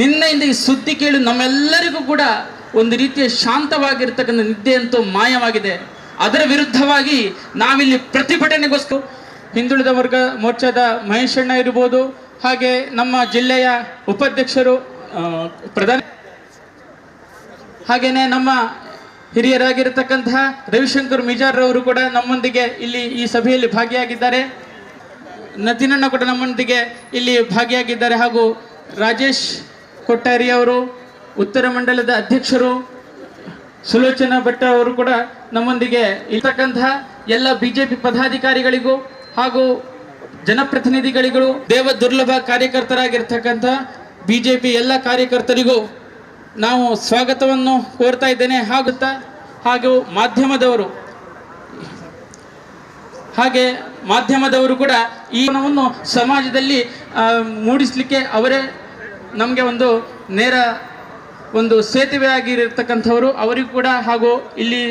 ನಿನ್ನೆಯಿಂದ ಈ ಸುದ್ದಿ ಕೇಳಿ ನಮ್ಮೆಲ್ಲರಿಗೂ ಕೂಡ ಒಂದು ರೀತಿಯ ಶಾಂತವಾಗಿರ್ತಕ್ಕಂಥ ನಿದ್ದೆಯಂತೂ ಮಾಯವಾಗಿದೆ. ಅದರ ವಿರುದ್ಧವಾಗಿ ನಾವಿಲ್ಲಿ ಪ್ರತಿಭಟನೆಗೋಸ್ಕರ ಹಿಂದುಳಿದ ವರ್ಗ, ಮೋರ್ಚಾದ ಮಹೇಶಣ್ಣ ಇರ್ಬೋದು, ಹಾಗೆ ನಮ್ಮ ಜಿಲ್ಲೆಯ ಉಪಾಧ್ಯಕ್ಷರು ಪ್ರಧಾನ ಹಾಗೇನೆ ನಮ್ಮ ಹಿರಿಯರಾಗಿರತಕ್ಕಂತಹ ರವಿಶಂಕರ್ ಮಿಜಾರ್ ಅವರು ಕೂಡ ನಮ್ಮೊಂದಿಗೆ ಇಲ್ಲಿ ಈ ಸಭೆಯಲ್ಲಿ ಭಾಗಿಯಾಗಿದ್ದಾರೆ. ನದಿನಣ್ಣ ಕೂಡ ನಮ್ಮೊಂದಿಗೆ ಇಲ್ಲಿ ಭಾಗಿಯಾಗಿದ್ದಾರೆ ಹಾಗೂ ರಾಜೇಶ್ ಕೊಟ್ಟಾರಿ ಅವರು, ಉತ್ತರ ಮಂಡಲದ ಅಧ್ಯಕ್ಷರು, ಸುಲೋಚನಾ ಭಟ್ಟ ಅವರು ಕೂಡ ನಮ್ಮೊಂದಿಗೆ ಇರ್ತಕ್ಕಂತಹ ಎಲ್ಲ ಬಿಜೆಪಿ ಪದಾಧಿಕಾರಿಗಳಿಗೂ ಹಾಗೂ ಜನಪ್ರತಿನಿಧಿಗಳಿಗೂ, ದೇವ ದುರ್ಲಭ ಕಾರ್ಯಕರ್ತರಾಗಿರ್ತಕ್ಕಂಥ ಬಿಜೆಪಿ ಎಲ್ಲ ಕಾರ್ಯಕರ್ತರಿಗೂ ನಾವು ಸ್ವಾಗತವನ್ನು ಕೋರ್ತಾ ಇದ್ದೇನೆ ಹಾಗೂ ಹಾಗೂ ಮಾಧ್ಯಮದವರು. ಹಾಗೆ ಮಾಧ್ಯಮದವರು ಕೂಡ ಈ ಗುಣವನ್ನು ಸಮಾಜದಲ್ಲಿ ಮೂಡಿಸಲಿಕ್ಕೆ ಅವರೇ ನಮಗೆ ಒಂದು ನೇರ ಒಂದು ಸೇತುವೆ ಆಗಿರತಕ್ಕಂಥವರು ಅವರಿಗೂ ಕೂಡ ಹಾಗೂ ಇಲ್ಲಿ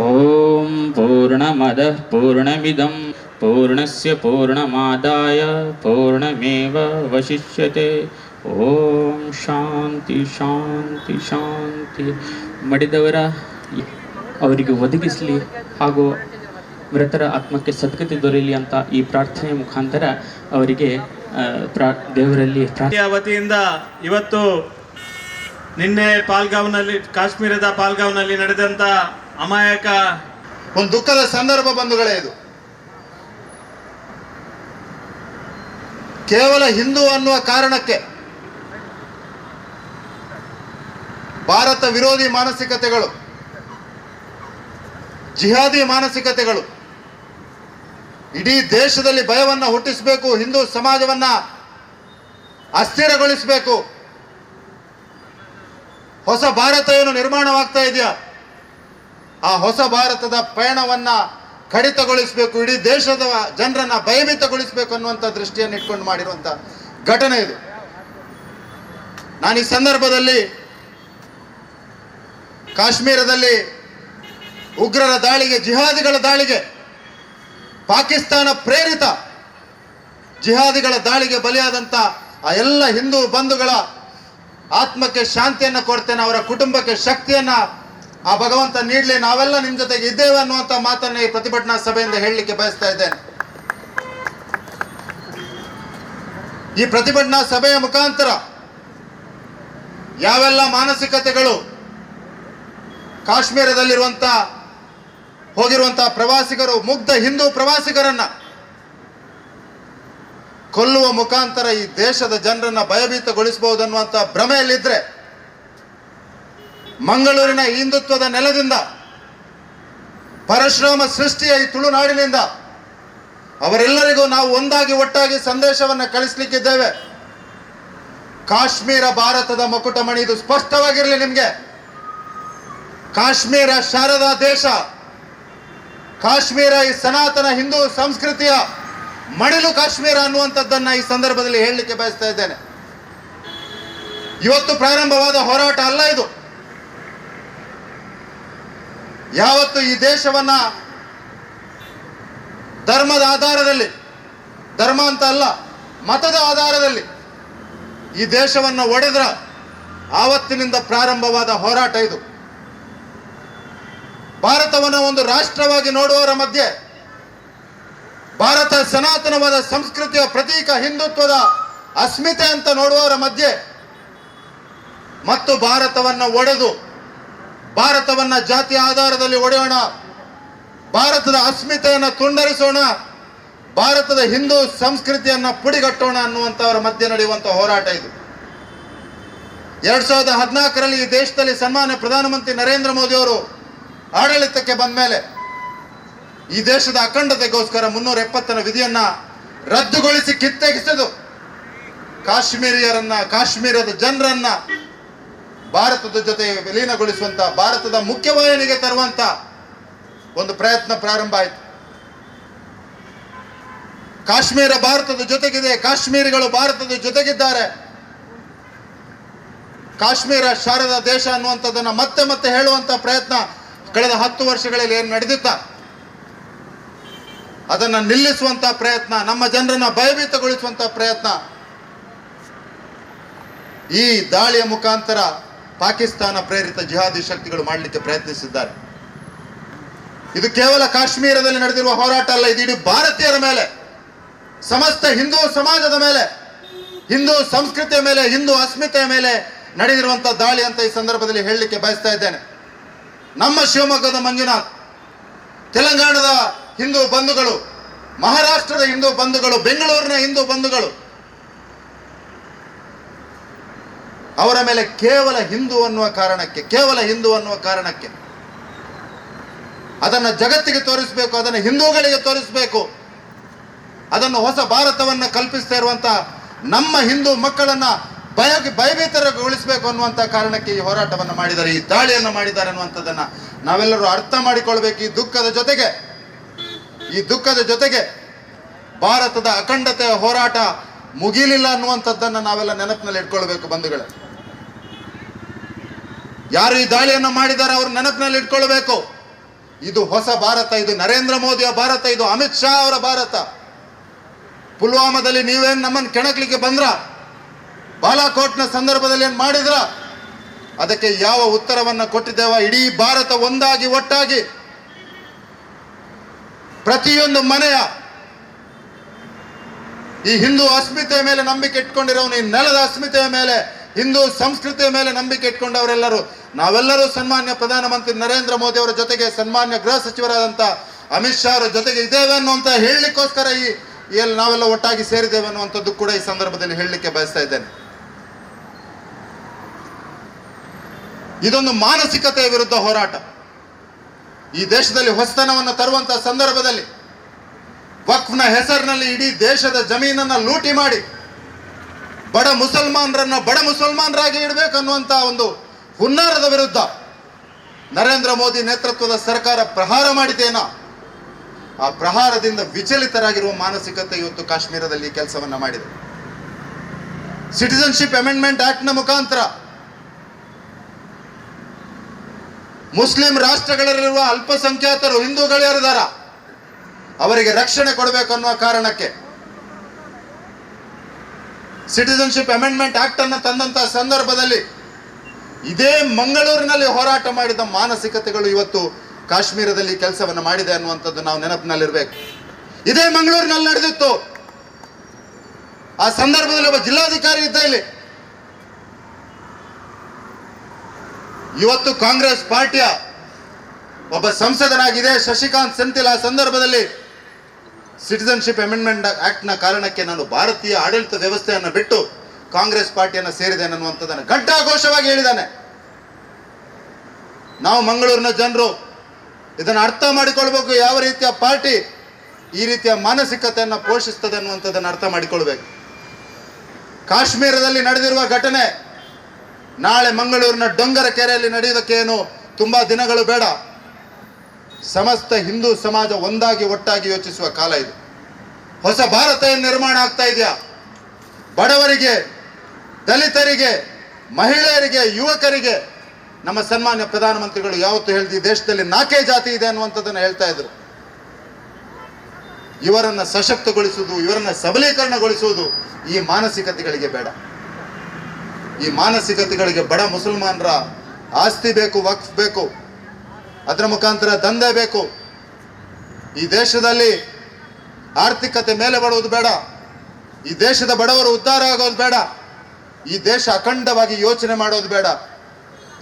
ಓಂ ಪೂರ್ಣಮದ ಪೂರ್ಣಮಿದಂ ಪೂರ್ಣಸ್ಯ ಪೂರ್ಣಮಾದಾಯ ಪೂರ್ಣಮೇವ ವಶಿಷ್ಯತೆ ಓಂ ಶಾಂತಿ ಶಾಂತಿ ಶಾಂತಿ ಮಡಿದವರ ಅವರಿಗೆ ಒದಗಿಸಲಿ ಹಾಗೂ ಮೃತರ ಆತ್ಮಕ್ಕೆ ಸದ್ಗತಿ ದೊರೆಯಲಿ ಅಂತ ಈ ಪ್ರಾರ್ಥನೆ ಮುಖಾಂತರ ಅವರಿಗೆ ಪ್ರಾ ದೇವರಲ್ಲಿ ವತಿಯಿಂದ ಇವತ್ತು ನಿನ್ನೆ ಪಾಲ್ಗಾವ್ನಲ್ಲಿ, ಕಾಶ್ಮೀರದ ಪಾಲ್ಗಾವ್ನಲ್ಲಿ ನಡೆದಂತ ಅಮಾಯಕ ಒಂದು ದುಃಖದ ಸಂದರ್ಭ ಬಂಧುಗಳೇ ಇದು. ಕೇವಲ ಹಿಂದೂ ಅನ್ನುವ ಕಾರಣಕ್ಕೆ ಭಾರತ ವಿರೋಧಿ ಮಾನಸಿಕತೆಗಳು, ಜಿಹಾದಿ ಮಾನಸಿಕತೆಗಳು, ಇಡೀ ದೇಶದಲ್ಲಿ ಭಯವನ್ನು ಹುಟ್ಟಿಸಬೇಕು, ಹಿಂದೂ ಸಮಾಜವನ್ನ ಅಸ್ಥಿರಗೊಳಿಸಬೇಕು, ಹೊಸ ಭಾರತ ಏನು ನಿರ್ಮಾಣವಾಗ್ತಾ ಇದೆಯಾ? ಆ ಹೊಸ ಭಾರತದ ಪಯಣವನ್ನ ಕಡಿತಗೊಳಿಸಬೇಕು, ಇಡೀ ದೇಶದ ಜನರನ್ನ ಭಯಭೀತಗೊಳಿಸಬೇಕು ಅನ್ನುವಂಥ ದೃಷ್ಟಿಯನ್ನು ಇಟ್ಕೊಂಡು ಮಾಡಿರುವಂಥ ಘಟನೆ ಇದು. ನಾನು ಈ ಸಂದರ್ಭದಲ್ಲಿ ಕಾಶ್ಮೀರದಲ್ಲಿ ಉಗ್ರರ ದಾಳಿಗೆ, ಜಿಹಾದಿಗಳ ದಾಳಿಗೆ, ಪಾಕಿಸ್ತಾನ ಪ್ರೇರಿತ ಜಿಹಾದಿಗಳ ದಾಳಿಗೆ ಬಲಿಯಾದಂಥ ಆ ಎಲ್ಲ ಹಿಂದೂ ಬಂಧುಗಳ ಆತ್ಮಕ್ಕೆ ಶಾಂತಿಯನ್ನು ಕೊಡ್ತೇನೆ, ಅವರ ಕುಟುಂಬಕ್ಕೆ ಶಕ್ತಿಯನ್ನ ಆ ಭಗವಂತ ನೀಡಲಿ, ನಾವೆಲ್ಲ ನಿಮ್ಮ ಜೊತೆಗೆ ಇದ್ದೇವೆ ಅನ್ನುವಂಥ ಮಾತನ್ನ ಈ ಪ್ರತಿಭಟನಾ ಸಭೆಯಿಂದ ಹೇಳಲಿಕ್ಕೆ ಬಯಸ್ತಾ ಇದ್ದೇನೆ. ಈ ಪ್ರತಿಭಟನಾ ಸಭೆಯ ಮುಖಾಂತರ ಯಾವೆಲ್ಲ ಮಾನಸಿಕತೆಗಳು ಕಾಶ್ಮೀರದಲ್ಲಿರುವಂತ ಹೋಗಿರುವಂಥ ಪ್ರವಾಸಿಗರು, ಮುಗ್ಧ ಹಿಂದೂ ಪ್ರವಾಸಿಗರನ್ನ ಕೊಲ್ಲುವ ಮುಖಾಂತರ ಈ ದೇಶದ ಜನರನ್ನು ಭಯಭೀತಗೊಳಿಸಬಹುದು ಭ್ರಮೆಯಲ್ಲಿದ್ದರೆ ಮಂಗಳೂರಿನ ಹಿಂದುತ್ವದ ನೆಲದಿಂದ, ಪರಶುರಾಮ ಸೃಷ್ಟಿಯ ಈ ತುಳುನಾಡಿನಿಂದ ಅವರೆಲ್ಲರಿಗೂ ನಾವು ಒಂದಾಗಿ ಒಟ್ಟಾಗಿ ಸಂದೇಶವನ್ನು ಕಳಿಸ್ಲಿಕ್ಕಿದ್ದೇವೆ. ಕಾಶ್ಮೀರ ಭಾರತದ ಮಕುಟಮಣಿ ಇದು ಸ್ಪಷ್ಟವಾಗಿರಲಿ ನಿಮಗೆ. ಕಾಶ್ಮೀರ ಶಾರದಾ ದೇಶ, ಕಾಶ್ಮೀರ ಈ ಸನಾತನ ಹಿಂದೂ ಸಂಸ್ಕೃತಿಯ ಮಡಿಲು ಕಾಶ್ಮೀರ ಅನ್ನುವಂಥದ್ದನ್ನ ಈ ಸಂದರ್ಭದಲ್ಲಿ ಹೇಳಲಿಕ್ಕೆ ಬಯಸ್ತಾ ಇದ್ದೇನೆ. ಇವತ್ತು ಪ್ರಾರಂಭವಾದ ಹೋರಾಟ ಅಲ್ಲ ಇದು. ಯಾವತ್ತು ಈ ದೇಶವನ್ನ ಧರ್ಮದ ಆಧಾರದಲ್ಲಿ, ಧರ್ಮ ಅಂತ ಅಲ್ಲ, ಮತದ ಆಧಾರದಲ್ಲಿ ಈ ದೇಶವನ್ನು ಒಡೆದ್ರ ಆವತ್ತಿನಿಂದ ಪ್ರಾರಂಭವಾದ ಹೋರಾಟ ಇದು. ಭಾರತವನ್ನು ಒಂದು ರಾಷ್ಟ್ರವಾಗಿ ನೋಡುವವರ ಮಧ್ಯೆ ಭಾರತ ಸನಾತನವಾದ ಸಂಸ್ಕೃತಿಯ ಪ್ರತೀಕ ಹಿಂದುತ್ವದ ಅಸ್ಮಿತೆ ಅಂತ ನೋಡುವವರ ಮಧ್ಯೆ ಮತ್ತು ಭಾರತವನ್ನು ಒಡೆದು ಭಾರತವನ್ನ ಜಾತಿ ಆಧಾರದಲ್ಲಿ ಒಡೆಯೋಣ, ಭಾರತದ ಅಸ್ಮಿತೆಯನ್ನು ತುಂಡರಿಸೋಣ, ಭಾರತದ ಹಿಂದೂ ಸಂಸ್ಕೃತಿಯನ್ನ ಪುಡಿಗಟ್ಟೋಣ ಅನ್ನುವಂಥವರ ಮಧ್ಯೆ ನಡೆಯುವಂಥ ಹೋರಾಟ ಇದು. ಎರಡ್ ಸಾವಿರದ ಹದಿನಾಲ್ಕರಲ್ಲಿ ಈ ದೇಶದಲ್ಲಿ ಸನ್ಮಾನ್ಯ ಪ್ರಧಾನಮಂತ್ರಿ ನರೇಂದ್ರ ಮೋದಿ ಅವರು ಆಡಳಿತಕ್ಕೆ ಬಂದ ಮೇಲೆ ಈ ದೇಶದ ಅಖಂಡತೆಗೋಸ್ಕರ ಮುನ್ನೂರ ಎಪ್ಪತ್ತನ ವಿಧಿಯನ್ನ ರದ್ದುಗೊಳಿಸಿ ಕಿತ್ತೆಗೆಸೆದು ಕಾಶ್ಮೀರಿಯರನ್ನ, ಕಾಶ್ಮೀರದ ಜನರನ್ನ ಭಾರತದ ಜೊತೆ ವಿಲೀನಗೊಳಿಸುವಂಥ ಭಾರತದ ಮುಖ್ಯವಾಹಿನಿಗೆ ತರುವಂಥ ಒಂದು ಪ್ರಯತ್ನ ಪ್ರಾರಂಭ ಆಯಿತು. ಕಾಶ್ಮೀರ ಭಾರತದ ಜೊತೆಗಿದೆ, ಕಾಶ್ಮೀರಿಗಳು ಭಾರತದ ಜೊತೆಗಿದ್ದಾರೆ. ಕಾಶ್ಮೀರ ಶಾರದಾ ದೇಶ ಅನ್ನುವಂಥದ್ದನ್ನ ಮತ್ತೆ ಮತ್ತೆ ಹೇಳುವಂತ ಪ್ರಯತ್ನ ಕಳೆದ ಹತ್ತು ವರ್ಷಗಳಲ್ಲಿ ಏನು ನಡೆದಿತ್ತ? ಅದನ್ನ ನಿಲ್ಲಿಸುವಂಥ ಪ್ರಯತ್ನ, ನಮ್ಮ ಜನರನ್ನ ಭಯಭೀತಗೊಳಿಸುವಂತ ಪ್ರಯತ್ನ. ಈ ದಾಳಿಯ ಮುಖಾಂತರ ಪಾಕಿಸ್ತಾನ ಪ್ರೇರಿತ ಜಿಹಾದಿ ಶಕ್ತಿಗಳು ಮಾಡಲಿಕ್ಕೆ ಪ್ರಯತ್ನಿಸಿದ್ದಾರೆ. ಇದು ಕೇವಲ ಕಾಶ್ಮೀರದಲ್ಲಿ ನಡೆದಿರುವ ಹೋರಾಟ ಅಲ್ಲ, ಇದು ಇಡೀ ಭಾರತೀಯರ ಮೇಲೆ, ಸಮಸ್ತ ಹಿಂದೂ ಸಮಾಜದ ಮೇಲೆ, ಹಿಂದೂ ಸಂಸ್ಕೃತಿಯ ಮೇಲೆ, ಹಿಂದೂ ಅಸ್ಮಿತೆಯ ಮೇಲೆ ನಡೆದಿರುವಂತಹ ದಾಳಿ ಅಂತ ಈ ಸಂದರ್ಭದಲ್ಲಿ ಹೇಳಲಿಕ್ಕೆ ಬಯಸ್ತಾ ಇದ್ದೇನೆ. ನಮ್ಮ ಶಿವಮೊಗ್ಗದ ಮಂಜುನಾಥ್, ತೆಲಂಗಾಣದ ಹಿಂದೂ ಬಂಧುಗಳು, ಮಹಾರಾಷ್ಟ್ರದ ಹಿಂದೂ ಬಂಧುಗಳು, ಬೆಂಗಳೂರಿನ ಹಿಂದೂ ಬಂಧುಗಳು ಅವರ ಮೇಲೆ ಕೇವಲ ಹಿಂದೂ ಅನ್ನುವ ಕಾರಣಕ್ಕೆ, ಕೇವಲ ಹಿಂದೂ ಅನ್ನುವ ಕಾರಣಕ್ಕೆ. ಅದನ್ನು ಜಗತ್ತಿಗೆ ತೋರಿಸಬೇಕು, ಅದನ್ನು ಹಿಂದೂಗಳಿಗೆ ತೋರಿಸಬೇಕು. ಅದನ್ನು ಹೊಸ ಭಾರತವನ್ನು ಕಲ್ಪಿಸ್ತಾ ಇರುವಂತಹ ನಮ್ಮ ಹಿಂದೂ ಮಕ್ಕಳನ್ನ ಭಯ ಭಯಭೀತರಗೊಳಿಸಬೇಕು ಅನ್ನುವಂಥ ಕಾರಣಕ್ಕೆ ಈ ಹೋರಾಟವನ್ನು ಮಾಡಿದ್ದಾರೆ, ಈ ದಾಳಿಯನ್ನು ಮಾಡಿದ್ದಾರೆ ಅನ್ನುವಂಥದ್ದನ್ನು ನಾವೆಲ್ಲರೂ ಅರ್ಥ ಮಾಡಿಕೊಳ್ಬೇಕು ಈ ದುಃಖದ ಜೊತೆಗೆ. ಈ ದುಃಖದ ಜೊತೆಗೆ ಭಾರತದ ಅಖಂಡತೆಯ ಹೋರಾಟ ಮುಗಿಲಿಲ್ಲ ಅನ್ನುವಂಥದ್ದನ್ನು ನಾವೆಲ್ಲ ನೆನಪಿನಲ್ಲಿ ಇಟ್ಕೊಳ್ಬೇಕು ಬಂಧುಗಳೇ. ಯಾರು ಈ ದಾಳಿಯನ್ನು ಮಾಡಿದ್ದಾರೆ ಅವ್ರ ನೆನಪಿನಲ್ಲಿ ಇಟ್ಕೊಳ್ಬೇಕು. ಇದು ಹೊಸ ಭಾರತ, ಇದು ನರೇಂದ್ರ ಮೋದಿಯ ಭಾರತ, ಇದು ಅಮಿತ್ ಶಾ ಅವರ ಭಾರತ. ಪುಲ್ವಾಮಾದಲ್ಲಿ ನೀವೇನು ನಮ್ಮನ್ನು ಕೆಣಕ್ಲಿಕ್ಕೆ ಬಂದ್ರ? ಬಾಲಾಕೋಟ್ನ ಸಂದರ್ಭದಲ್ಲಿ ಏನು ಮಾಡಿದ್ರ? ಅದಕ್ಕೆ ಯಾವ ಉತ್ತರವನ್ನು ಕೊಟ್ಟಿದ್ದೇವ? ಇಡೀ ಭಾರತ ಒಂದಾಗಿ, ಒಟ್ಟಾಗಿ. ಪ್ರತಿಯೊಂದು ಮನೆಯ ಈ ಹಿಂದೂ ಅಸ್ಮಿತೆಯ ಮೇಲೆ ನಂಬಿಕೆ ಇಟ್ಕೊಂಡಿರೋನು ಈ ನೆಲದ ಅಸ್ಮಿತೆಯ ಮೇಲೆ. ಹಿಂದೂ ಸಂಸ್ಕೃತಿಯ ಮೇಲೆ ನಂಬಿಕೆ ಇಟ್ಕೊಂಡವರೆಲ್ಲರೂ, ನಾವೆಲ್ಲರೂ ಸನ್ಮಾನ್ಯ ಪ್ರಧಾನಮಂತ್ರಿ ನರೇಂದ್ರ ಮೋದಿ ಅವರ ಜೊತೆಗೆ ಸನ್ಮಾನ್ಯ ಗೃಹ ಸಚಿವರಾದಂಥ ಅಮಿತ್ ಶಾ ಅವರ ಜೊತೆಗೆ ಇದ್ದೇವೆ ಅನ್ನುವಂತ ಹೇಳಲಿಕ್ಕೋಸ್ಕರ ಈ ಎಲ್ಲಿ ನಾವೆಲ್ಲ ಒಟ್ಟಾಗಿ ಸೇರಿದ್ದೇವೆ ಅನ್ನುವಂಥದ್ದು ಕೂಡ ಈ ಸಂದರ್ಭದಲ್ಲಿ ಹೇಳಲಿಕ್ಕೆ ಬಯಸ್ತಾ ಇದ್ದೇನೆ. ಇದೊಂದು ಮಾನಸಿಕತೆಯ ವಿರುದ್ಧ ಹೋರಾಟ. ಈ ದೇಶದಲ್ಲಿ ಹೊಸತನವನ್ನು ತರುವಂತಹ ಸಂದರ್ಭದಲ್ಲಿ ವಕ್ಫ್ನ ಹೆಸರಿನಲ್ಲಿ ಇಡೀ ದೇಶದ ಜಮೀನನ್ನು ಲೂಟಿ ಮಾಡಿ ಬಡ ಮುಸಲ್ಮಾನರನ್ನ ಬಡ ಮುಸಲ್ಮಾನರಾಗಿ ಅನ್ನುವಂಥ ಒಂದು ಹುನ್ನಾರದ ವಿರುದ್ಧ ನರೇಂದ್ರ ಮೋದಿ ನೇತೃತ್ವದ ಸರ್ಕಾರ ಪ್ರಹಾರ ಮಾಡಿದೇನ ಆ ಪ್ರಹಾರದಿಂದ ವಿಚಲಿತರಾಗಿರುವ ಮಾನಸಿಕತೆ ಇವತ್ತು ಕಾಶ್ಮೀರದಲ್ಲಿ ಕೆಲಸವನ್ನು ಕೆಲಸವನ್ನ ಮಾಡಿದೆ. ಸಿಟಿಸನ್ಶಿಪ್ ಅಮೆಂಡ್ಮೆಂಟ್ ಆಕ್ಟ್ನ ಮುಖಾಂತರ ಮುಸ್ಲಿಂ ರಾಷ್ಟ್ರಗಳಲ್ಲಿರುವ ಅಲ್ಪಸಂಖ್ಯಾತರು, ಹಿಂದೂಗಳು ಯಾರಿದಾರ ಅವರಿಗೆ ರಕ್ಷಣೆ ಕೊಡಬೇಕು ಅನ್ನುವ ಕಾರಣಕ್ಕೆ ಸಿಟಿಸನ್ಶಿಪ್ ಅಮೆಂಡ್ಮೆಂಟ್ ಆಕ್ಟ್ ಅನ್ನು ತಂದಂತಹ ಸಂದರ್ಭದಲ್ಲಿ ಇದೇ ಮಂಗಳೂರಿನಲ್ಲಿ ಹೋರಾಟ ಮಾಡಿದ ಮಾನಸಿಕತೆಗಳು ಇವತ್ತು ಕಾಶ್ಮೀರದಲ್ಲಿ ಕೆಲಸವನ್ನು ಮಾಡಿದೆ ಅನ್ನುವಂಥದ್ದು ನಾವು ನೆನಪಿನಲ್ಲಿರಬೇಕು. ಇದೇ ಮಂಗಳೂರಿನಲ್ಲಿ ನಡೆದಿತ್ತು. ಆ ಸಂದರ್ಭದಲ್ಲಿ ಒಬ್ಬ ಜಿಲ್ಲಾಧಿಕಾರಿ ಇದ್ದ ಇಲ್ಲಿ. ಇವತ್ತು ಕಾಂಗ್ರೆಸ್ ಪಾರ್ಟಿಯ ಒಬ್ಬ ಸಂಸದನಾಗಿದೆ ಶಶಿಕಾಂತ್ ಸೆಂಥಿಲ್. ಆ ಸಂದರ್ಭದಲ್ಲಿ ಸಿಟಿಸನ್ಶಿಪ್ ಅಮೆಂಡ್ಮೆಂಟ್ ಆಕ್ಟ್ನ ಕಾರಣಕ್ಕೆ ನಾನು ಭಾರತೀಯ ಆಡಳಿತ ವ್ಯವಸ್ಥೆಯನ್ನು ಬಿಟ್ಟು ಕಾಂಗ್ರೆಸ್ ಪಾರ್ಟಿಯನ್ನು ಸೇರಿದೆ ಅನ್ನುವಂಥದ್ದನ್ನು ಘಂಟಾಘೋಷವಾಗಿ ಹೇಳಿದ್ದಾನೆ. ನಾವು ಮಂಗಳೂರಿನ ಜನರು ಇದನ್ನು ಅರ್ಥ ಮಾಡಿಕೊಳ್ಬೇಕು, ಯಾವ ರೀತಿಯ ಪಾರ್ಟಿ ಈ ರೀತಿಯ ಮಾನಸಿಕತೆಯನ್ನು ಪೋಷಿಸ್ತದೆ ಅನ್ನುವಂಥದ್ದನ್ನು ಅರ್ಥ ಮಾಡಿಕೊಳ್ಬೇಕು. ಕಾಶ್ಮೀರದಲ್ಲಿ ನಡೆದಿರುವ ಘಟನೆ ನಾಳೆ ಮಂಗಳೂರಿನ ಡೊಂಗರ ಕೆರೆಯಲ್ಲಿ ನಡೆಯೋದಕ್ಕೇನು ತುಂಬ ದಿನಗಳು ಬೇಡ. ಸಮಸ್ತ ಹಿಂದೂ ಸಮಾಜ ಒಂದಾಗಿ ಒಟ್ಟಾಗಿ ಯೋಚಿಸುವ ಕಾಲ ಇದು. ಹೊಸ ಭಾರತ ನಿರ್ಮಾಣ ಆಗ್ತಾ ಇದೆಯಾ? ಬಡವರಿಗೆ, ದಲಿತರಿಗೆ, ಮಹಿಳೆಯರಿಗೆ, ಯುವಕರಿಗೆ ನಮ್ಮ ಸನ್ಮಾನ್ಯ ಪ್ರಧಾನಮಂತ್ರಿಗಳು ಯಾವತ್ತು ಹೇಳಿದ, ದೇಶದಲ್ಲಿ ನಾಕೇ ಜಾತಿ ಇದೆ ಅನ್ನುವಂಥದ್ದನ್ನು ಹೇಳ್ತಾ ಇದ್ರು. ಇವರನ್ನ ಸಶಕ್ತಗೊಳಿಸುವುದು, ಇವರನ್ನ ಸಬಲೀಕರಣಗೊಳಿಸುವುದು ಈ ಮಾನಸಿಕತೆಗಳಿಗೆ ಬೇಡ. ಈ ಮಾನಸಿಕತೆಗಳಿಗೆ ಬಡ ಮುಸಲ್ಮಾನರ ಆಸ್ತಿ ಬೇಕು, ವಕ್ಫ್ ಬೇಕು ಅದರ ಮುಖಾಂತರ ದಂಧೆ ಬೇಕು. ಈ ದೇಶದಲ್ಲಿ ಆರ್ಥಿಕತೆ ಮೇಲೆ ಬರುವುದು ಬೇಡ. ಈ ದೇಶದ ಬಡವರು ಉದ್ಧಾರ ಆಗೋದು ಬೇಡ. ಈ ದೇಶ ಅಖಂಡವಾಗಿ ಯೋಚನೆ ಮಾಡೋದು ಬೇಡ.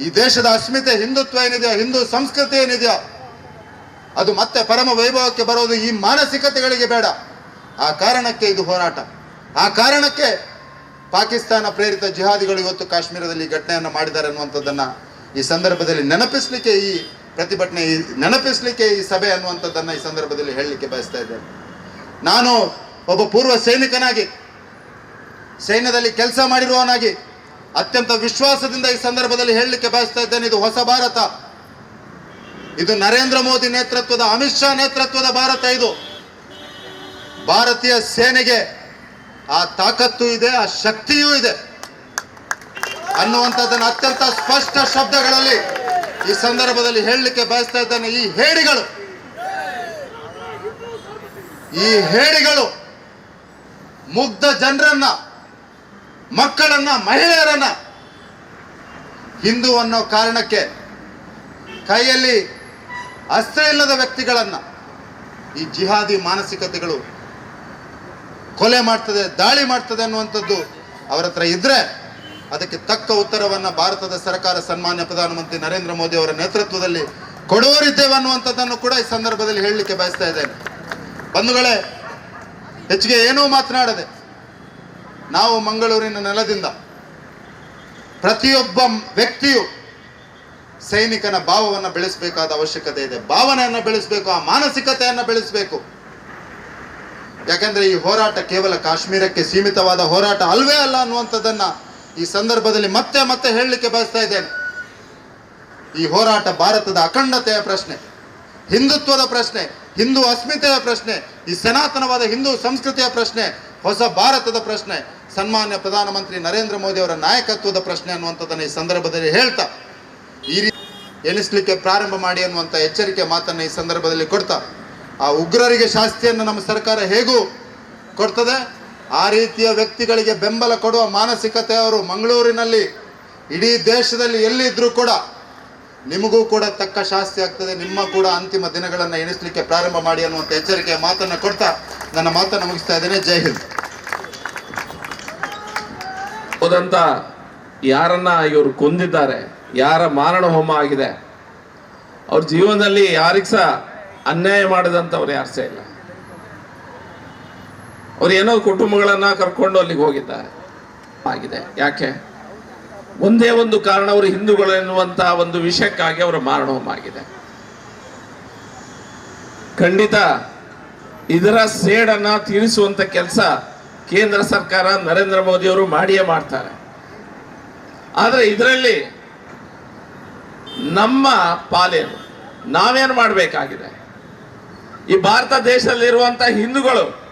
ಈ ದೇಶದ ಅಸ್ಮಿತೆ ಹಿಂದುತ್ವ ಏನಿದೆಯೋ, ಹಿಂದೂ ಸಂಸ್ಕೃತಿ ಏನಿದೆಯೋ, ಅದು ಮತ್ತೆ ಪರಮ ವೈಭವಕ್ಕೆ ಬರೋದು ಈ ಮಾನಸಿಕತೆಗಳಿಗೆ ಬೇಡ. ಆ ಕಾರಣಕ್ಕೆ ಇದು ಹೋರಾಟ. ಆ ಕಾರಣಕ್ಕೆ ಪಾಕಿಸ್ತಾನ ಪ್ರೇರಿತ ಜಿಹಾದಿಗಳು ಇವತ್ತು ಕಾಶ್ಮೀರದಲ್ಲಿ ಘಟನೆಯನ್ನು ಮಾಡಿದ್ದಾರೆ ಅನ್ನುವಂಥದ್ದನ್ನು ಈ ಸಂದರ್ಭದಲ್ಲಿ ನೆನಪಿಸಲಿಕ್ಕೆ ಈ ಪ್ರತಿಭಟನೆ ನೆನಪಿಸಲಿಕ್ಕೆ ಈ ಸಭೆ ಅನ್ನುವಂಥದ್ದನ್ನು ಈ ಸಂದರ್ಭದಲ್ಲಿ ಹೇಳಲಿಕ್ಕೆ ಬಯಸ್ತಾ ಇದ್ದೇನೆ. ನಾನು ಒಬ್ಬ ಪೂರ್ವ ಸೈನಿಕನಾಗಿ, ಸೈನ್ಯದಲ್ಲಿ ಕೆಲಸ ಮಾಡಿರುವವನಾಗಿ, ಅತ್ಯಂತ ವಿಶ್ವಾಸದಿಂದ ಈ ಸಂದರ್ಭದಲ್ಲಿ ಹೇಳಲಿಕ್ಕೆ ಬಯಸ್ತಾ ಇದ್ದೇನೆ, ಇದು ಹೊಸ ಭಾರತ. ಇದು ನರೇಂದ್ರ ಮೋದಿ ನೇತೃತ್ವದ, ಅಮಿತ್ ಶಾ ನೇತೃತ್ವದ ಭಾರತ ಇದು. ಭಾರತೀಯ ಸೇನೆಗೆ ಆ ತಾಕತ್ತು ಇದೆ, ಆ ಶಕ್ತಿಯೂ ಇದೆ ಅನ್ನುವಂಥದ್ದನ್ನು ಅತ್ಯಂತ ಸ್ಪಷ್ಟ ಶಬ್ದಗಳಲ್ಲಿ ಈ ಸಂದರ್ಭದಲ್ಲಿ ಹೇಳಲಿಕ್ಕೆ ಬಯಸ್ತಾ ಇದ್ದಾನೆ, ಈ ಹೇಡಿಗಳು. ಈ ಹೇಡಿಗಳು ಮುಗ್ಧ ಜನರನ್ನ, ಮಕ್ಕಳನ್ನ, ಮಹಿಳೆಯರನ್ನ ಹಿಂದೂ ಅನ್ನೋ ಕಾರಣಕ್ಕೆ ಕೈಯಲ್ಲಿ ಅಸ್ತ್ರ ಇಲ್ಲದ ವ್ಯಕ್ತಿಗಳನ್ನ ಈ ಜಿಹಾದಿ ಮಾನಸಿಕತೆಗಳು ಕೊಲೆ ಮಾಡ್ತದೆ, ದಾಳಿ ಮಾಡ್ತದೆ ಅನ್ನುವಂಥದ್ದು ಅವರ ಹತ್ರ ಇದ್ರೆ ಅದಕ್ಕೆ ತಕ್ಕ ಉತ್ತರವನ್ನು ಭಾರತದ ಸರ್ಕಾರ ಸನ್ಮಾನ್ಯ ಪ್ರಧಾನಮಂತ್ರಿ ನರೇಂದ್ರ ಮೋದಿ ಅವರ ನೇತೃತ್ವದಲ್ಲಿ ಕೊಡುವರಿದ್ದೇವೆ ಅನ್ನುವಂಥದ್ದನ್ನು ಕೂಡ ಈ ಸಂದರ್ಭದಲ್ಲಿ ಹೇಳಲಿಕ್ಕೆ ಬಯಸ್ತಾ ಇದ್ದೇನೆ. ಬಂಧುಗಳೇ, ಹೆಚ್ಚಿಗೆ ಏನೂ ಮಾತನಾಡದೆ ನಾವು ಮಂಗಳೂರಿನ ನೆಲದಿಂದ ಪ್ರತಿಯೊಬ್ಬ ವ್ಯಕ್ತಿಯು ಸೈನಿಕನ ಭಾವವನ್ನು ಬೆಳೆಸಬೇಕಾದ ಅವಶ್ಯಕತೆ ಇದೆ. ಭಾವನೆಯನ್ನು ಬೆಳೆಸಬೇಕು, ಆ ಮಾನಸಿಕತೆಯನ್ನು ಬೆಳೆಸಬೇಕು. ಯಾಕಂದ್ರೆ ಈ ಹೋರಾಟ ಕೇವಲ ಕಾಶ್ಮೀರಕ್ಕೆ ಸೀಮಿತವಾದ ಹೋರಾಟ ಅಲ್ವೇ ಅಲ್ಲ ಅನ್ನುವಂಥದ್ದನ್ನ ಈ ಸಂದರ್ಭದಲ್ಲಿ ಮತ್ತೆ ಮತ್ತೆ ಹೇಳಲಿಕ್ಕೆ ಬಯಸ್ತಾ ಇದ್ದೇನೆ. ಈ ಹೋರಾಟ ಭಾರತದ ಅಖಂಡತೆಯ ಪ್ರಶ್ನೆ, ಹಿಂದುತ್ವದ ಪ್ರಶ್ನೆ, ಹಿಂದೂ ಅಸ್ಮಿತೆಯ ಪ್ರಶ್ನೆ, ಈ ಸನಾತನವಾದ ಹಿಂದೂ ಸಂಸ್ಕೃತಿಯ ಪ್ರಶ್ನೆ, ಹೊಸ ಭಾರತದ ಪ್ರಶ್ನೆ, ಸನ್ಮಾನ್ಯ ಪ್ರಧಾನಮಂತ್ರಿ ನರೇಂದ್ರ ಮೋದಿ ಅವರ ನಾಯಕತ್ವದ ಪ್ರಶ್ನೆ ಅನ್ನುವಂಥದ್ದನ್ನು ಈ ಸಂದರ್ಭದಲ್ಲಿ ಹೇಳ್ತಾ, ಈ ರೀತಿ ಎಣಿಸ್ಲಿಕ್ಕೆ ಪ್ರಾರಂಭ ಮಾಡಿ ಅನ್ನುವಂಥ ಎಚ್ಚರಿಕೆ ಮಾತನ್ನು ಈ ಸಂದರ್ಭದಲ್ಲಿ ಕೊಡ್ತಾ, ಆ ಉಗ್ರರಿಗೆ ಶಾಸ್ತಿಯನ್ನು ನಮ್ಮ ಸರ್ಕಾರ ಹೇಗೂ ಕೊಡ್ತದೆ? ಆ ರೀತಿಯ ವ್ಯಕ್ತಿಗಳಿಗೆ ಬೆಂಬಲ ಕೊಡುವ ಮಾನಸಿಕತೆ ಅವರು ಮಂಗಳೂರಿನಲ್ಲಿ, ಇಡೀ ದೇಶದಲ್ಲಿ ಎಲ್ಲಿದ್ರೂ ಕೂಡ ನಿಮಗೂ ಕೂಡ ತಕ್ಕ ಶಾಸ್ತಿ ಆಗ್ತದೆ. ನಿಮ್ಮ ಕೂಡ ಅಂತಿಮ ದಿನಗಳನ್ನು ಎಣಿಸಲಿಕ್ಕೆ ಪ್ರಾರಂಭ ಮಾಡಿ ಅನ್ನುವಂಥ ಎಚ್ಚರಿಕೆಯ ಮಾತನ್ನು ಕೊಡ್ತಾ ನನ್ನ ಮಾತನ್ನು ಮುಗಿಸ್ತಾ ಇದ್ದೇನೆ. ಜೈ ಹಿಂದ್. ಹೋದಂತ ಯಾರನ್ನ ಇವರು ಕೊಂದಿದ್ದಾರೆ, ಯಾರ ಮಾರಣ ಹೋಮ ಆಗಿದೆ, ಅವ್ರ ಜೀವನದಲ್ಲಿ ಯಾರಿಗೆ ಸಹ ಅನ್ಯಾಯ ಮಾಡಿದಂಥವ್ರು ಯಾರು ಸಹ ಇಲ್ಲ. ಅವ್ರು ಏನೋ ಕುಟುಂಬಗಳನ್ನ ಕರ್ಕೊಂಡು ಅಲ್ಲಿಗೆ ಹೋಗಿದ್ದಾರೆ ಆಗಿದೆ. ಯಾಕೆ? ಒಂದೇ ಒಂದು ಕಾರಣ ಅವರು ಹಿಂದೂಗಳು ಎನ್ನುವಂತಹ ಒಂದು ವಿಷಯಕ್ಕಾಗಿ ಅವರ ಆಗಿದೆ. ಖಂಡಿತ ಇದರ ಸೇಡನ್ನ ತೀರಿಸುವಂತ ಕೆಲಸ ಕೇಂದ್ರ ಸರ್ಕಾರ ನರೇಂದ್ರ ಮೋದಿ ಅವರು ಮಾಡಿಯೇ ಮಾಡ್ತಾರೆ. ಆದರೆ ಇದರಲ್ಲಿ ನಮ್ಮ ಪಾಲೇನು ನಾವೇನು ಮಾಡಬೇಕಾಗಿದೆ? ಈ ಭಾರತ ದೇಶದಲ್ಲಿರುವಂಥ ಹಿಂದೂಗಳು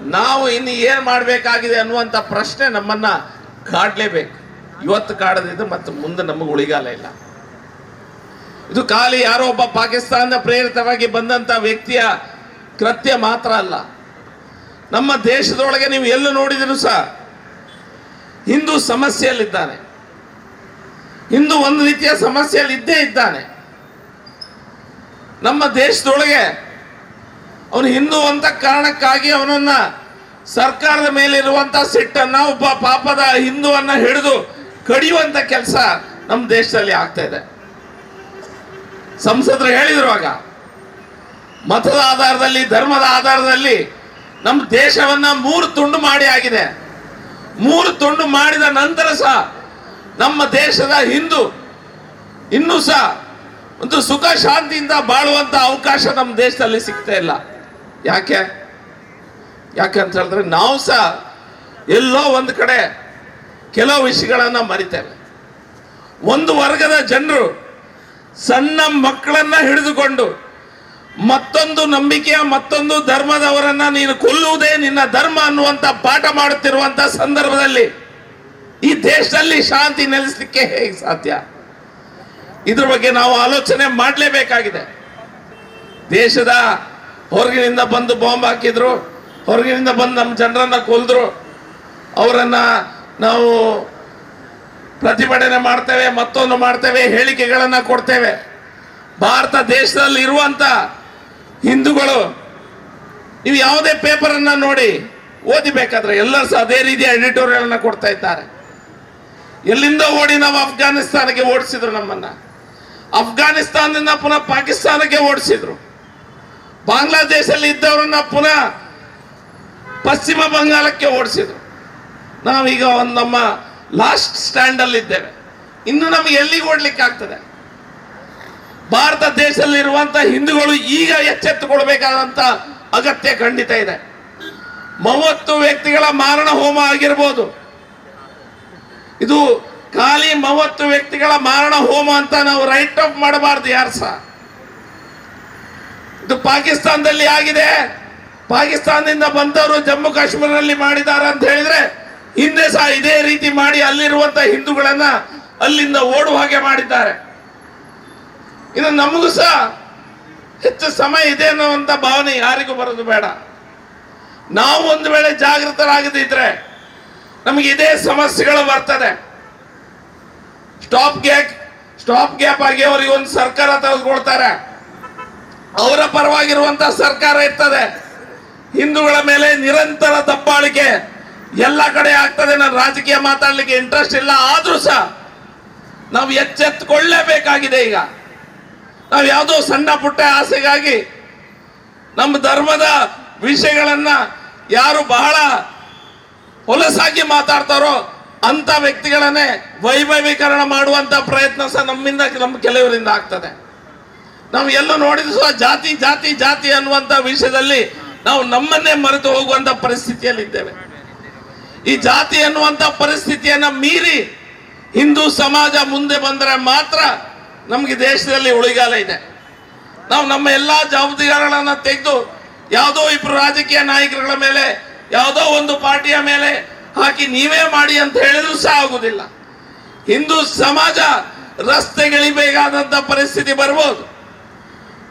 ನಾವು ಇನ್ನು ಏನು ಮಾಡಬೇಕಾಗಿದೆ ಅನ್ನುವಂಥ ಪ್ರಶ್ನೆ ನಮ್ಮನ್ನು ಕಾಡಲೇಬೇಕು. ಇವತ್ತು ಕಾಡದಿದ್ದು ಮತ್ತು ಮುಂದೆ ನಮಗೆ ಉಳಿಗಾಲ ಇಲ್ಲ. ಇದು ಖಾಲಿ ಯಾರೋ ಒಬ್ಬ ಪಾಕಿಸ್ತಾನದ ಪ್ರೇರಿತವಾಗಿ ಬಂದಂತ ವ್ಯಕ್ತಿಯ ಕೃತ್ಯ ಮಾತ್ರ ಅಲ್ಲ. ನಮ್ಮ ದೇಶದೊಳಗೆ ನೀವು ಎಲ್ಲೂ ನೋಡಿದ್ರು ಸಹ ಹಿಂದೂ ಸಮಸ್ಯೆಯಲ್ಲಿದ್ದಾನೆ. ಹಿಂದೂ ಒಂದು ರೀತಿಯ ಸಮಸ್ಯೆಯಲ್ಲಿ ಇದ್ದೇ ಇದ್ದಾನೆ. ನಮ್ಮ ದೇಶದೊಳಗೆ ಅವನು ಹಿಂದೂ ಅಂತ ಕಾರಣಕ್ಕಾಗಿ ಅವನನ್ನ ಸರ್ಕಾರದ ಮೇಲಿರುವಂತ ಸಿಟ್ಟನ್ನ ಒಬ್ಬ ಪಾಪದ ಹಿಂದೂವನ್ನ ಹಿಡಿದು ಕಡಿಯುವಂತ ಕೆಲಸ ನಮ್ಮ ದೇಶದಲ್ಲಿ ಆಗ್ತಾ ಇದೆ. ಸಂಸದರು ಹೇಳಿದ್ರು ಆಗ, ಮತದ ಆಧಾರದಲ್ಲಿ, ಧರ್ಮದ ಆಧಾರದಲ್ಲಿ ನಮ್ಮ ದೇಶವನ್ನ ಮೂರು ತುಂಡು ಮಾಡಿ ಆಗಿದೆ. ಮೂರು ತುಂಡು ಮಾಡಿದ ನಂತರ ಸಹ ನಮ್ಮ ದೇಶದ ಹಿಂದೂ ಇನ್ನೂ ಸಹ ಒಂದು ಸುಖ ಶಾಂತಿಯಿಂದ ಬಾಳುವಂತ ಅವಕಾಶ ನಮ್ಮ ದೇಶದಲ್ಲಿ ಸಿಗ್ತಾ ಇಲ್ಲ. ಯಾಕೆ? ಯಾಕೆ ಅಂತ ಹೇಳಿದ್ರೆ ನಾವು ಸಹ ಎಲ್ಲೋ ಒಂದು ಕಡೆ ಕೆಲವು ವಿಷಯಗಳನ್ನು ಮರಿತೇವೆ. ಒಂದು ವರ್ಗದ ಜನರು ಸಣ್ಣ ಮಕ್ಕಳನ್ನ ಹಿಡಿದುಕೊಂಡು ಮತ್ತೊಂದು ನಂಬಿಕೆಯ, ಮತ್ತೊಂದು ಧರ್ಮದವರನ್ನ ನೀನು ಕೊಲ್ಲುವುದೇ ನಿನ್ನ ಧರ್ಮ ಅನ್ನುವಂತ ಪಾಠ ಮಾಡುತ್ತಿರುವಂಥ ಸಂದರ್ಭದಲ್ಲಿ ಈ ದೇಶದಲ್ಲಿ ಶಾಂತಿ ನೆಲೆಸಲಿಕ್ಕೆ ಹೇಗೆ ಸಾಧ್ಯ? ಇದ್ರ ಬಗ್ಗೆ ನಾವು ಆಲೋಚನೆ ಮಾಡಲೇಬೇಕಾಗಿದೆ. ದೇಶದ ಹೊರಗಿನಿಂದ ಬಂದು ಬಾಂಬ್ ಹಾಕಿದ್ರು, ಹೊರಗಿನಿಂದ ಬಂದು ನಮ್ಮ ಜನರನ್ನ ಕೊಲ್ದ್ರು. ಅವರನ್ನ ನಾವು ಪ್ರತಿಭಟನೆ ಮಾಡ್ತೇವೆ, ಮತ್ತೊಂದು ಮಾಡ್ತೇವೆ, ಹೇಳಿಕೆಗಳನ್ನ ಕೊಡ್ತೇವೆ. ಭಾರತ ದೇಶದಲ್ಲಿ ಇರುವಂತ ಹಿಂದೂಗಳು, ನೀವು ಯಾವುದೇ ಪೇಪರ್ ಅನ್ನ ನೋಡಿ ಓದಿಬೇಕಾದ್ರೆ ಎಲ್ಲರೂ ಸಹ ಅದೇ ರೀತಿಯ ಎಡಿಟೋರಿಯಲ್ ಅನ್ನ ಕೊಡ್ತಾ ಇದ್ದಾರೆ. ಎಲ್ಲಿಂದ ಓಡಿ ನಾವು ಅಫ್ಘಾನಿಸ್ತಾನಕ್ಕೆ ಓಡಿಸಿದ್ರು ನಮ್ಮನ್ನ? ಅಫ್ಘಾನಿಸ್ತಾನದಿಂದ ಪುನಃ ಪಾಕಿಸ್ತಾನಕ್ಕೆ ಓಡಿಸಿದ್ರು. ಬಾಂಗ್ಲಾದೇಶದಲ್ಲಿ ಇದ್ದವರನ್ನ ಪುನಃ ಪಶ್ಚಿಮ ಬಂಗಾಳಕ್ಕೆ ಓಡಿಸಿದ್ರು. ನಾವೀಗ ಒಂದು ನಮ್ಮ ಲಾಸ್ಟ್ ಸ್ಟ್ಯಾಂಡ್ ಅಲ್ಲಿ ಇದ್ದೇವೆ ಇನ್ನು ನಮಗೆ ಎಲ್ಲಿಗೆ ಓಡ್ಲಿಕ್ಕೆ ಆಗ್ತದೆ? ಭಾರತ ದೇಶದಲ್ಲಿರುವಂತ ಹಿಂದೂಗಳು ಈಗ ಎಚ್ಚೆತ್ತುಕೊಳ್ಬೇಕಾದಂತ ಅಗತ್ಯ ಖಂಡಿತ ಇದೆ. ಮೂವತ್ತು ವ್ಯಕ್ತಿಗಳ ಮಾರಣ ಹೋಮ ಆಗಿರ್ಬೋದು. ಇದು ಖಾಲಿ ಮೂವತ್ತು ವ್ಯಕ್ತಿಗಳ ಮಾರಣ ಹೋಮ ಅಂತ ನಾವು ರೈಟ್ ಆಫ್ ಮಾಡಬಾರ್ದು ಯಾರು ಸಹ. ಇದು ಪಾಕಿಸ್ತಾನದಲ್ಲಿ ಆಗಿದೆ. ಪಾಕಿಸ್ತಾನದಿಂದ ಬಂದವರು ಜಮ್ಮು ಕಾಶ್ಮೀರದಲ್ಲಿ ಮಾಡಿದ್ದಾರೆ ಅಂತ ಹೇಳಿದ್ರೆ ಹಿಂದೆ ಸಹ ಇದೇ ರೀತಿ ಮಾಡಿ ಅಲ್ಲಿರುವಂತ ಹಿಂದೂಗಳನ್ನ ಅಲ್ಲಿಂದ ಓಡುವ ಹಾಗೆ ಮಾಡಿದ್ದಾರೆ. ಇದು ನಮಗೂ ಸಹ ಹೆಚ್ಚು ಸಮಯ ಇದೆ ಅನ್ನುವಂತ ಭಾವನೆ ಯಾರಿಗೂ ಬರೋದು ಬೇಡ. ನಾವು ಒಂದು ವೇಳೆ ಜಾಗೃತರಾಗದಿದ್ರೆ ನಮಗೆ ಇದೇ ಸಮಸ್ಯೆಗಳು ಬರ್ತದೆ. ಸ್ಟಾಪ್ ಗ್ಯಾಪ್ ಸ್ಟಾಪ್ ಗ್ಯಾಪ್ ಆಗಿ ಅವರಿಗೆ ಒಂದು ಸರ್ಕಾರ ತೆಗೆದುಕೊಳ್ತಾರೆ. ಅವರ ಪರವಾಗಿರುವಂತ ಸರ್ಕಾರ ಇರ್ತದೆ. ಹಿಂದೂಗಳ ಮೇಲೆ ನಿರಂತರ ದಬ್ಬಾಳಿಕೆ ಎಲ್ಲ ಕಡೆ ಆಗ್ತದೆ. ನಾನು ರಾಜಕೀಯ ಮಾತಾಡ್ಲಿಕ್ಕೆ ಇಂಟ್ರೆಸ್ಟ್ ಇಲ್ಲ. ಆದ್ರೂ ಸಹ ನಾವು ಎಚ್ಚೆತ್ತುಕೊಳ್ಳೇಬೇಕಾಗಿದೆ ಈಗ. ನಾವು ಯಾವುದೋ ಸಣ್ಣ ಪುಟ್ಟ ಆಸೆಗಾಗಿ ನಮ್ಮ ಧರ್ಮದ ವಿಷಯಗಳನ್ನ ಯಾರು ಬಹಳ ಹೊಲಸಾಗಿ ಮಾತಾಡ್ತಾರೋ ಅಂತ ವ್ಯಕ್ತಿಗಳನ್ನೇ ವೈಭವೀಕರಣ ಮಾಡುವಂತ ಪ್ರಯತ್ನ ಸಹ ನಮ್ಮಿಂದ, ನಮ್ಮ ಕೆಲವರಿಂದ ಆಗ್ತದೆ. ನಾವು ಎಲ್ಲ ನೋಡಿದ್ರು ಸಹ ಜಾತಿ ಜಾತಿ ಜಾತಿ ಅನ್ನುವಂತ ವಿಷಯದಲ್ಲಿ ನಾವು ನಮ್ಮನ್ನೇ ಮರೆತು ಹೋಗುವಂತ ಪರಿಸ್ಥಿತಿಯಲ್ಲಿ ಇದ್ದೇವೆ ಈ ಜಾತಿ ಅನ್ನುವಂತ ಪರಿಸ್ಥಿತಿಯನ್ನ ಮೀರಿ ಹಿಂದೂ ಸಮಾಜ ಮುಂದೆ ಬಂದರೆ ಮಾತ್ರ ನಮಗೆ ದೇಶದಲ್ಲಿ ಉಳಿಗಾಲ ಇದೆ. ನಾವು ನಮ್ಮ ಎಲ್ಲಾ ಜವಾಬ್ದಾರಿಗಳನ್ನ ತೆಗೆದು ಯಾವುದೋ ಇಬ್ರು ರಾಜಕೀಯ ನಾಯಕರುಗಳ ಮೇಲೆ, ಯಾವುದೋ ಒಂದು ಪಾರ್ಟಿಯ ಮೇಲೆ ಹಾಕಿ ನೀವೇ ಮಾಡಿ ಅಂತ ಹೇಳಿದ್ರು ಸಹ ಆಗುದಿಲ್ಲ. ಹಿಂದೂ ಸಮಾಜ ರಸ್ತೆಗಿಳಿಬೇಕಾದಂತ ಪರಿಸ್ಥಿತಿ ಬರ್ಬೋದು.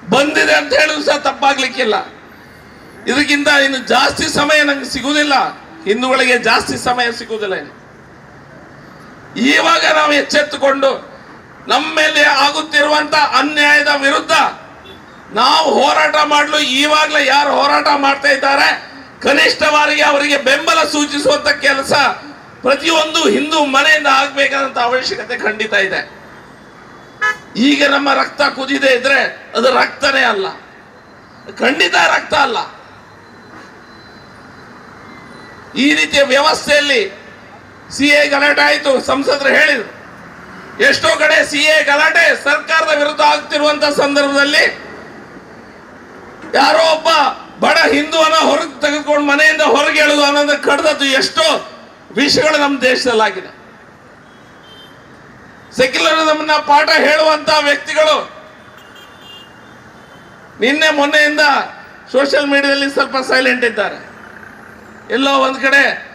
ಬಂದಿದೆ ಅಂತ ಹೇಳಿದ್ರು ಸಹ ತಪ್ಪಾಗ್ಲಿಕ್ಕಿಲ್ಲ. ಇದಕ್ಕಿಂತ ಇನ್ನು ಜಾಸ್ತಿ ಸಮಯ ನಂಗೆ ಸಿಗುವುದಿಲ್ಲ ಹಿಂದೂಗಳಿಗೆ ಜಾಸ್ತಿ ಸಮಯ ಸಿಗುವುದಿಲ್ಲ ಈವಾಗ ನಾವು ಎಚ್ಚೆತ್ತುಕೊಂಡು ನಮ್ಮ ಮೇಲೆ ಆಗುತ್ತಿರುವಂತ ಅನ್ಯಾಯದ ವಿರುದ್ಧ ನಾವು ಹೋರಾಟ ಮಾಡಲು ಈವಾಗಲೇ ಯಾರು ಹೋರಾಟ ಮಾಡ್ತಾ ಇದ್ದಾರೆ ಕನಿಷ್ಠವಾರಿಗೆ ಅವರಿಗೆ ಬೆಂಬಲ ಸೂಚಿಸುವಂತ ಕೆಲಸ ಪ್ರತಿಯೊಂದು ಹಿಂದೂ ಮನೆಯಿಂದ ಆಗ್ಬೇಕಾದಂತ ಅವಶ್ಯಕತೆ ಖಂಡಿತ ಇದೆ. ಈಗ ನಮ್ಮ ರಕ್ತ ಕುದಿದೆ ಇದ್ರೆ ಅದು ರಕ್ತನೇ ಅಲ್ಲ. ಖಂಡಿತ ರಕ್ತ ಅಲ್ಲ. ಈ ರೀತಿಯ ವ್ಯವಸ್ಥೆಯಲ್ಲಿ ಸಿ ಎ ಗಲಾಟೆ ಆಯಿತು, ಸಂಸದರು ಹೇಳಿದರು. ಎಷ್ಟೋ ಕಡೆ ಸಿ ಎ ಗಲಾಟೆ ಸರ್ಕಾರದ ವಿರುದ್ಧ ಆಗ್ತಿರುವಂತ ಸಂದರ್ಭದಲ್ಲಿ ಯಾರೋ ಒಬ್ಬ ಬಡ ಹಿಂದೂವನ್ನ ಹೊರಗೆ ತೆಗೆದುಕೊಂಡು ಮನೆಯಿಂದ ಹೊರಗೆ ಎಳೆದು ಅನ್ನೋದು ಕಡ್ದದ್ದು ಎಷ್ಟೋ ವಿಷಯಗಳು ನಮ್ಮ ದೇಶದಲ್ಲಾಗಿದೆ. ಸೆಕ್ಯುಲರಿಸಮ್ನ ಪಾಠ ಹೇಳುವಂತ ವ್ಯಕ್ತಿಗಳು. ನಿನ್ನೆ ಮೊನ್ನೆಯಿಂದ ಸೋಷಿಯಲ್ ಮೀಡಿಯಾದಲ್ಲಿ ಸ್ವಲ್ಪ ಸೈಲೆಂಟ್ ಇದ್ದಾರೆ. ಎಲ್ಲೋ ಒಂದ್ ಕಡೆ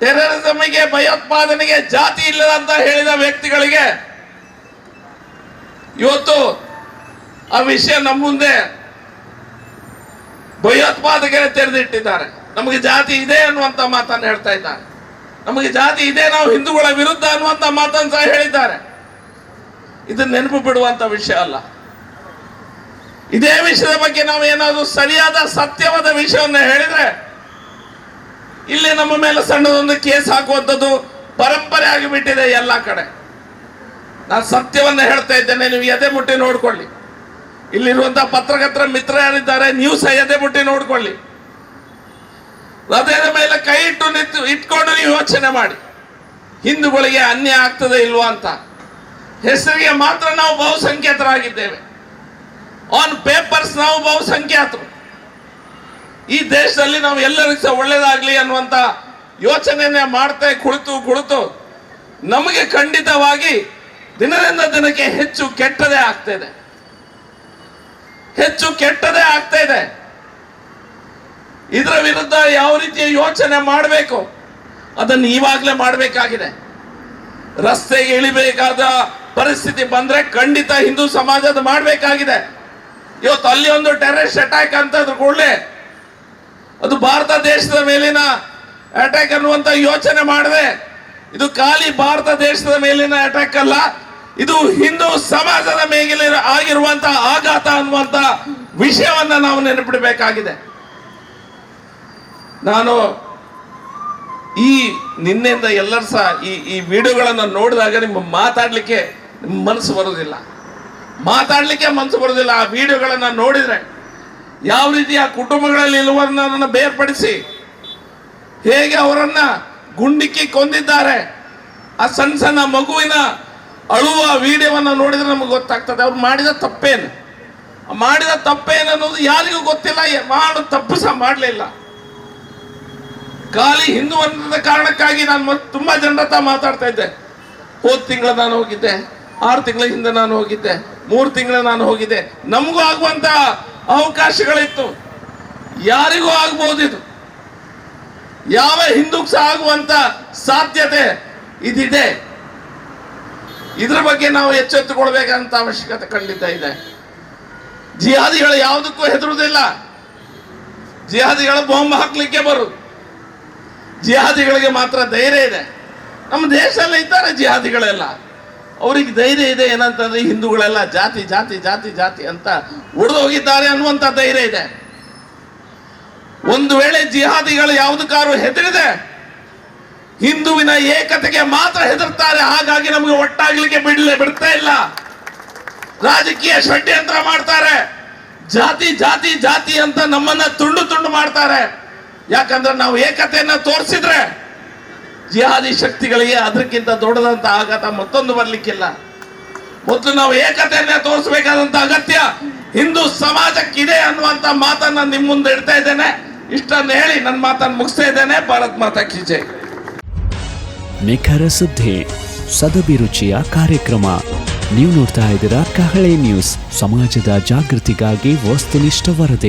ಟೆರರಿಸಮ್ಗೆ ಭಯೋತ್ಪಾದನೆಗೆ ಜಾತಿ ಇಲ್ಲ ಅಂತ ಹೇಳಿದ ವ್ಯಕ್ತಿಗಳಿಗೆ ಇವತ್ತು ಆ ವಿಷಯ ನಮ್ಮ ಮುಂದೆ ಭಯೋತ್ಪಾದಕರೇ ತೆರೆದಿಟ್ಟಿದ್ದಾರೆ. ನಮಗೆ ಜಾತಿ ಇದೆ ಅನ್ನುವಂತ ಮಾತನ್ನು ಹೇಳ್ತಾ ಇದ್ದಾರೆ. ನಮಗೆ ಜಾತಿ ಇದೆ, ನಾವು ಹಿಂದೂಗಳ ವಿರುದ್ಧ ಅನ್ನುವಂಥ ಮಾತನ್ನು ಸಹ ಹೇಳಿದ್ದಾರೆ. ಇದು ನೆನಪು ಬಿಡುವಂಥ ವಿಷಯ ಅಲ್ಲ. ಇದೇ ವಿಷಯದ ಬಗ್ಗೆ ನಾವು ಏನಾದರೂ ಸರಿಯಾದ, ಸತ್ಯವಾದ ವಿಷಯವನ್ನು ಹೇಳಿದರೆ, ಇಲ್ಲಿ ನಮ್ಮ ಮೇಲೆ ಸಣ್ಣದೊಂದು ಕೇಸ್ ಹಾಕುವಂಥದ್ದು ಪರಂಪರೆ ಆಗಿಬಿಟ್ಟಿದೆ ಎಲ್ಲ ಕಡೆ. ನಾನು ಸತ್ಯವನ್ನು ಹೇಳ್ತಾ ಇದ್ದೇನೆ, ನೀವು ಎದೆ ಮುಟ್ಟಿ ನೋಡ್ಕೊಳ್ಳಿ. ಇಲ್ಲಿರುವಂಥ ಪತ್ರಕರ್ತರ ಮಿತ್ರ ಯಾರಿದ್ದಾರೆ ನೀವು ಸಹ ಎದೆ ಮುಟ್ಟಿ ನೋಡ್ಕೊಳ್ಳಿ. ಹೃದಯದ ಮೇಲೆ ಕೈ ಇಟ್ಟು ನಿಂತು, ಇಟ್ಕೊಂಡು ನೀವು ಯೋಚನೆ ಮಾಡಿ. ಹಿಂದೂಗಳಿಗೆ ಅನ್ಯ ಆಗ್ತದೆ ಇಲ್ವಾ ಅಂತ. ಹೆಸರಿಗೆ ಮಾತ್ರ ನಾವು ಬಹುಸಂಖ್ಯಾತರಾಗಿದ್ದೇವೆ. ಆನ್ ಪೇಪರ್ಸ್ ನಾವು ಬಹುಸಂಖ್ಯಾತರು. ಈ ದೇಶದಲ್ಲಿ ನಾವು ಎಲ್ಲರಿಗೂ ಸಹ ಒಳ್ಳೇದಾಗ್ಲಿ ಅನ್ನುವಂತ ಯೋಚನೆಯನ್ನೇ ಮಾಡ್ತಾ ಕುಳಿತು ಕುಳಿತು ನಮಗೆ ಖಂಡಿತವಾಗಿ ದಿನದಿಂದ ದಿನಕ್ಕೆ ಹೆಚ್ಚು ಕೆಟ್ಟದೇ ಆಗ್ತಾ ಇದೆ. ಹೆಚ್ಚು ಕೆಟ್ಟದೇ ಆಗ್ತಾ ಇದೆ. ಇದರ ವಿರುದ್ಧ ಯಾವ ರೀತಿಯ ಯೋಚನೆ ಮಾಡಬೇಕು? ಅದನ್ನು ಈವಾಗಲೇ ಮಾಡಬೇಕಾಗಿದೆ. ರಸ್ತೆಗೆ ಇಳಿಬೇಕಾದ ಪರಿಸ್ಥಿತಿ ಬಂದರೆ ಖಂಡಿತ ಹಿಂದೂ ಸಮಾಜದ ಮಾಡಬೇಕಾಗಿದೆ. ಇವತ್ತು ಅಲ್ಲಿ ಒಂದು ಟೆರರಿಸ್ಟ್ ಅಟ್ಯಾಕ್ ಅಂತ ಕೂಡಲೇ ಅದು ಭಾರತ ದೇಶದ ಮೇಲಿನ ಅಟ್ಯಾಕ್ ಅನ್ನುವಂಥ ಯೋಚನೆ ಮಾಡಿದೆ, ಇದು ಖಾಲಿ ಭಾರತ ದೇಶದ ಮೇಲಿನ ಅಟ್ಯಾಕ್ ಅಲ್ಲ, ಇದು ಹಿಂದೂ ಸಮಾಜದ ಮೇಲಿನ ಆಗಿರುವಂತಹ ಆಘಾತ ಅನ್ನುವಂಥ ವಿಷಯವನ್ನು ನಾವು ನೆನಪಿಡಬೇಕಾಗಿದೆ. ನಾನು ಈ ನಿನ್ನೆಯಿಂದ ಎಲ್ಲರೂ ಸಹ ಈ ಈ ವಿಡಿಯೋಗಳನ್ನು ನೋಡಿದಾಗ ನಿಮ್ಮ ಮಾತಾಡಲಿಕ್ಕೆ ಮನಸ್ಸು ಬರೋದಿಲ್ಲ. ಮಾತಾಡಲಿಕ್ಕೆ ಮನಸ್ಸು ಬರೋದಿಲ್ಲ. ಆ ವಿಡಿಯೋಗಳನ್ನು ನೋಡಿದರೆ ಯಾವ ರೀತಿ ಆ ಕುಟುಂಬಗಳಲ್ಲಿ ಇಲ್ಲವನ್ನ ಬೇರ್ಪಡಿಸಿ ಹೇಗೆ ಅವರನ್ನು ಗುಂಡಿಕ್ಕಿ ಕೊಂದಿದ್ದಾರೆ. ಆ ಸಣ್ಣ ಸಣ್ಣ ಮಗುವಿನ ಅಳುವ ವಿಡಿಯೋವನ್ನು ನೋಡಿದರೆ ನಮಗೆ ಗೊತ್ತಾಗ್ತದೆ. ಅವ್ರು ಮಾಡಿದ ತಪ್ಪೇನು? ಮಾಡಿದ ತಪ್ಪೇನು ಅನ್ನೋದು ಯಾರಿಗೂ ಗೊತ್ತಿಲ್ಲ. ಮಾಡು ತಪ್ಪು ಸಹ ಮಾಡಲಿಲ್ಲ. ಖಾಲಿ ಹಿಂದೂ ಅನ್ನದ ಕಾರಣಕ್ಕಾಗಿ ನಾನು ತುಂಬಾ ಜನರ ಹತ್ರ ಮಾತಾಡ್ತಾ ಇದ್ದೆ. ಹೋದ್ ತಿಂಗಳ ನಾನು ಹೋಗಿದ್ದೆ, ಆರು ತಿಂಗಳ ಹಿಂದೆ ನಾನು ಹೋಗಿದ್ದೆ, ಮೂರು ತಿಂಗಳ ನಾನು ಹೋಗಿದ್ದೆ. ನಮಗೂ ಆಗುವಂತ ಅವಕಾಶಗಳಿತ್ತು. ಯಾರಿಗೂ ಆಗ್ಬೋದಿದು ಯಾವ ಹಿಂದೂ ಸಹ ಆಗುವಂತ ಸಾಧ್ಯತೆ ಇದಿದೆ. ಇದ್ರ ಬಗ್ಗೆ ನಾವು ಎಚ್ಚೆತ್ತುಕೊಳ್ಬೇಕಂತ ಅವಶ್ಯಕತೆ ಖಂಡಿತ ಇದೆ. ಜಿಹಾದಿಗಳು ಯಾವುದಕ್ಕೂ ಹೆದರುವುದಿಲ್ಲ. ಜಿಹಾದಿಗಳು ಬಾಂಬ್ ಹಾಕ್ಲಿಕ್ಕೆ ಬರುದು ಜಿಹಾದಿಗಳಿಗೆ ಮಾತ್ರ ಧೈರ್ಯ ಇದೆ. ನಮ್ಮ ದೇಶದಲ್ಲಿ ಇದ್ದಾರೆ ಜಿಹಾದಿಗಳೆಲ್ಲ. ಅವ್ರಿಗೆ ಧೈರ್ಯ ಇದೆ ಏನಂತಂದ್ರೆ ಹಿಂದೂಗಳೆಲ್ಲ ಜಾತಿ ಜಾತಿ ಜಾತಿ ಜಾತಿ ಅಂತ ಉಳಿದು ಹೋಗಿದ್ದಾರೆ ಅನ್ನುವಂಥ ಧೈರ್ಯ ಇದೆ. ಒಂದು ವೇಳೆ ಜಿಹಾದಿಗಳು ಯಾವುದಕ್ಕಾರು ಹೆದರಿದೆ ಹಿಂದುವಿನ ಏಕತೆಗೆ ಮಾತ್ರ ಹೆದರ್ತಾರೆ. ಹಾಗಾಗಿ ನಮಗೆ ಒಟ್ಟಾಗ್ಲಿಕ್ಕೆ ಬಿಡಲೆ, ಬಿಡ್ತಾ ಇಲ್ಲ. ರಾಜಕೀಯ ಷಡ್ಯಂತ್ರ ಮಾಡ್ತಾರೆ. ಜಾತಿ ಜಾತಿ ಜಾತಿ ಅಂತ ನಮ್ಮನ್ನ ತುಂಡು ತುಂಡು ಮಾಡ್ತಾರೆ. ಯಾಕಂದ್ರೆ ನಾವು ಏಕತೆಯನ್ನು ತೋರಿಸಿದ್ರೆ ಜಿಹಾದಿ ಶಕ್ತಿಗಳಿಗೆ ಅದಕ್ಕಿಂತ ದೊಡ್ಡದಂತ ಆಘಾತ ಮತ್ತೊಂದು ಬರ್ಲಿಕ್ಕಿಲ್ಲ. ಮೊದಲು ನಾವು ಏಕತೆಯನ್ನ ತೋರಿಸಬೇಕಾದಂತ ಅಗತ್ಯ ಹಿಂದೂ ಸಮಾಜಕ್ಕಿದೆ ಅನ್ನುವಂತ ಮಾತನ್ನ ನಿಮ್ ಮುಂದೆ ಇಡ್ತಾ ಇದ್ದೇನೆ. ಇಷ್ಟನ್ನು ಹೇಳಿ ನನ್ನ ಮಾತನ್ನು ಮುಗಿಸ್ತಾ ಇದ್ದೇನೆ. ಭಾರತ್ ಮಾತಾ ಕಿ ಜೈ. ನಿಖರ ಸುದ್ದಿ ಸದಭಿರುಚಿಯ ಕಾರ್ಯಕ್ರಮ. ನೀವು ನೋಡ್ತಾ ಇದ್ದೀರಾ ಕಹಳೆ ನ್ಯೂಸ್. ಸಮಾಜದ ಜಾಗೃತಿಗಾಗಿ ವಸ್ತುನಿಷ್ಠ ವರದಿ.